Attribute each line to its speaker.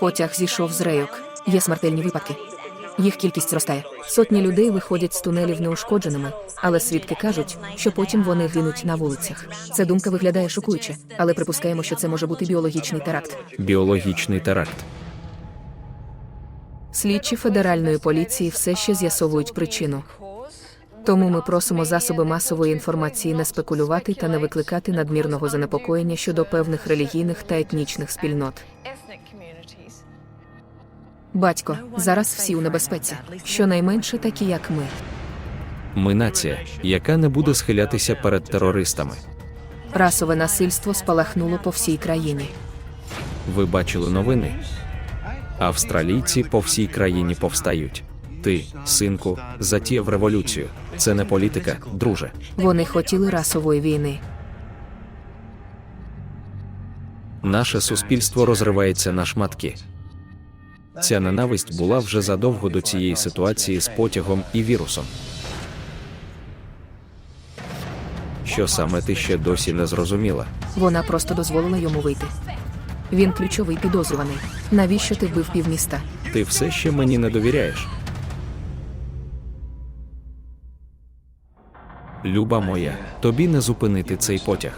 Speaker 1: Потяг зійшов з рейок. Є смертельні випадки. Їх кількість зростає. Сотні людей виходять з тунелів неушкодженими, але свідки кажуть, що потім вони гинуть на вулицях. Ця думка виглядає шокуюче, але припускаємо, що це може бути біологічний теракт.
Speaker 2: Біологічний теракт.
Speaker 1: Слідчі федеральної поліції все ще з'ясовують причину. Тому ми просимо засоби масової інформації не спекулювати та не викликати надмірного занепокоєння щодо певних релігійних та етнічних спільнот. Батько, зараз всі у небезпеці, щонайменше такі, як ми.
Speaker 2: Ми нація, яка не буде схилятися перед терористами.
Speaker 1: Расове насильство спалахнуло по всій країні.
Speaker 2: Ви бачили новини? Австралійці по всій країні повстають. Ти, синку, затіяв революцію. Це не політика, друже.
Speaker 1: Вони хотіли расової війни.
Speaker 2: Наше суспільство розривається на шматки. Ця ненависть була вже задовго до цієї ситуації з потягом і вірусом. Що саме ти ще досі не зрозуміла?
Speaker 1: Вона просто дозволила йому вийти. Він ключовий підозрюваний. Навіщо ти вбив півміста?
Speaker 2: Ти все ще мені не довіряєш. Люба моя, тобі не зупинити цей потяг.